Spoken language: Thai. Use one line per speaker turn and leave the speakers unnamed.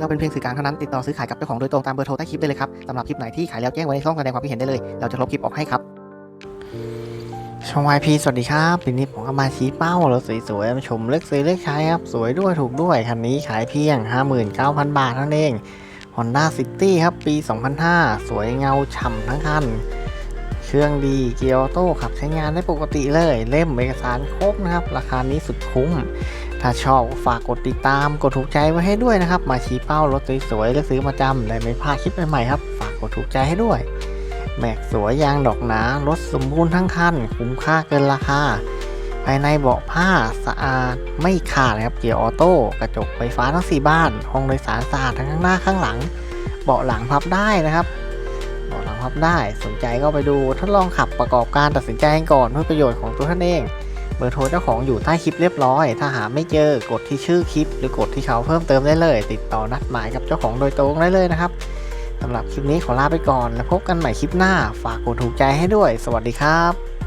เราเป็นเพียงสื่อกลางเท่านั้นติดต่อซื้อขายกับเจ้าของโดยตรงตามเบอร์โทรใต้คลิปได้เลยครับสำหรับคลิปไหนที่ขายแล้วแจ้งไว้ในช่องแสดงความคิดเห็นได้เลย เราจะลบคลิปออกให้ครับช่องวายพีสวัสดีครับปีนี้ผมก็มาชี้เป้ารถสวยๆมาชมเลือกซื้อเลือกใช้ครับสวยด้วยถูกด้วยคันนี้ขายเพียง 59,000 บาทเท่านั้นเอง Honda City ครับปี 2005 สวยเงาฉ่ำทั้งคัน เครื่องดีเกียร์ออโต้ขับใช้งานได้ปกติเลย เล่มเอกสารครบนะครับ ราคานี้สุดคุ้ม ถ้าชอบฝากกดติดตามกดถูกใจไว้ให้ด้วยนะครับ มาชี้เป้ารถสวยๆเลือกซื้อมาจำและไม่พลาดคลิปใหม่ๆครับฝากกดถูกใจให้ด้วย แม็กสวยยางดอกหนารถสมบูรณ์ทั้งคันคุ้มค่าเกินราคาภายในเบาะผ้าสะอาดไม่ขาดนะครับเกียร์ออโต้กระจกไฟฟ้าทั้ง 4 บ้าน ห้องโดยสารสะอาดทั้งข้างหน้าข้างหลัง เบาะหลังพับได้นะครับ เบาะหลังพับได้สนใจก็ไปดูทดลองขับประกอบการตัดสินใจก่อนเพื่อประโยชน์ของตัวท่านเอง บอร์โทรเจ้าของอยู่ใต้คลิปเรียบร้อย ถ้าหาไม่เจอกดที่ชื่อคลิป หรือกดที่เขาเพิ่มเติมได้เลย ติดต่อนัดหมายกับเจ้าของโดยตรงได้เลยนะครับสำหรับคลิปนี้ขอลาไปก่อน แล้วพบกันใหม่คลิปหน้า ฝากกดถูกใจให้ด้วย สวัสดีครับ